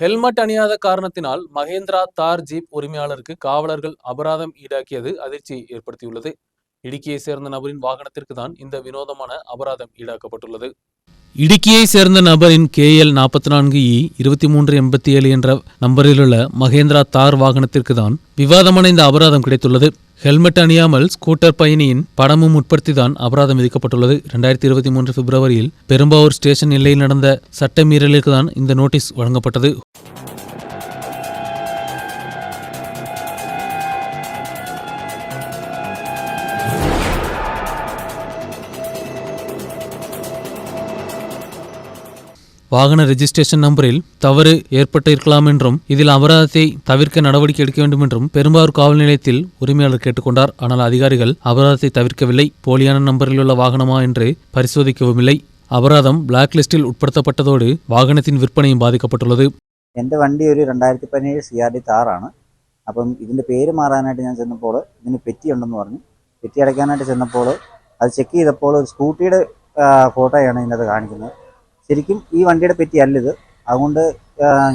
Helmet அணியாத காரணத்தினால் மகேந்திரா தார் jeep உரிமையாளருக்கு காவலர்கள் அபராதம் ஈடாக்கியது அதிர்ச்சியை ஏற்படுத்தியுள்ளது. இடுக்கியை சேர்ந்த நபரின் வாகனத்திற்கு தான் இந்த வினோதமான அபராதம் ஈடாக்கப்பட்டுள்ளது. இடுக்கியை சேர்ந்த நபரின் கேஎல் நாற்பத்தி நான்கு இ இருபத்தி மூன்று எண்பத்தி ஏழு என்ற நம்பரிலுள்ள மகேந்திரா தார் வாகனத்திற்கு தான் விவாதமான இந்த அபராதம் கிடைத்துள்ளது. ஹெல்மெட் அணியாமல் ஸ்கூட்டர் பயணியின் படமும் உட்படுத்திதான் அபராதம் விதிக்கப்பட்டுள்ளது. ரெண்டாயிரத்தி இருபத்தி மூன்று பிப்ரவரியில் பெரும்பாவூர் ஸ்டேஷன் எல்லையில் நடந்த சட்ட மீறலுக்கு தான் இந்த நோட்டீஸ் வழங்கப்பட்டது. வாகன ரெஜிஸ்ட்ரேஷன் நம்பரில் தவறு ஏற்பட்டு இருக்கலாம் என்றும் இதில் அபராதத்தை தவிர்க்க நடவடிக்கை எடுக்க வேண்டும் என்றும் பெரும்பாவூர் காவல் நிலையத்தில் உரிமையாளர் கேட்டுக்கொண்டார் ஆனால் அதிகாரிகள் அபராதத்தை தவிர்க்கவில்லை போலியான நம்பரில் உள்ள வாகனமா என்று பரிசோதிக்கவும் இல்லை அபராதம் பிளாக் லிஸ்டில் உட்படுத்தப்பட்டதோடு வாகனத்தின் விற்பனையும் பாதிக்கப்பட்டுள்ளது എൻ്റെ വണ്ടി ഒരു രണ്ടായിരത്തി പതിനേഴ് സി ആർ ഡി താറാണ് അപ്പം ഇതിൻ്റെ പേര് മാറാനായിട്ട് ഞാൻ ചെന്നപ്പോൾ ഇതിന് പെറ്റി ഉണ്ടെന്ന് പറഞ്ഞു പെറ്റി അടയ്ക്കാനായിട്ട് ചെന്നപ്പോൾ അത് ചെക്ക് ചെയ്തപ്പോൾ ഒരു സ്കൂട്ടിയുടെ ഫോട്ടോയാണ് ഇതിനകത്ത് കാണിക്കുന്നത് ശരിക്കും ഈ വണ്ടിയുടെ പെറ്റി അല്ലിത്. അതുകൊണ്ട്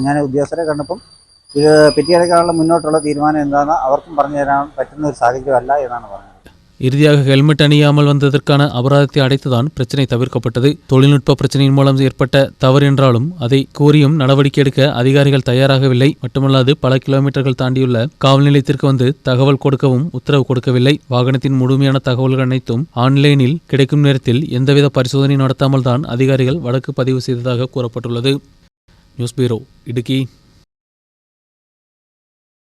ഞാൻ ഉദ്യോഗസ്ഥരെ കണ്ടപ്പം ഇത് പെറ്റി അടയ്ക്കാനുള്ള മുന്നോട്ടുള്ള തീരുമാനം എന്താണെന്ന് അവർക്കും പറഞ്ഞു തരാൻ പറ്റുന്ന ഒരു സാഹചര്യമല്ല എന്നാണ് പറഞ്ഞത്. இறுதியாக ஹெல்மெட் அணியாமல் வந்ததற்கான அபராதத்தை அடைத்துதான் பிரச்சினை தவிர்க்கப்பட்டது. தொழில்நுட்ப பிரச்சனையின் மூலம் ஏற்பட்ட தவறு என்றாலும் அதை கூறியும் நடவடிக்கை எடுக்க அதிகாரிகள் தயாராகவில்லை. மட்டுமல்லாது பல கிலோமீட்டர்கள் தாண்டியுள்ள காவல் நிலையத்திற்கு வந்து தகவல் கொடுக்கவும் உத்தரவு கொடுக்கவில்லை. வாகனத்தின் முழுமையான தகவல்கள் அனைத்தும் ஆன்லைனில் கிடைக்கும் நேரத்தில் எந்தவித பரிசோதனை நடத்தாமல் தான் அதிகாரிகள் வழக்கு பதிவு செய்ததாக கூறப்பட்டுள்ளது. News bureau Idukki.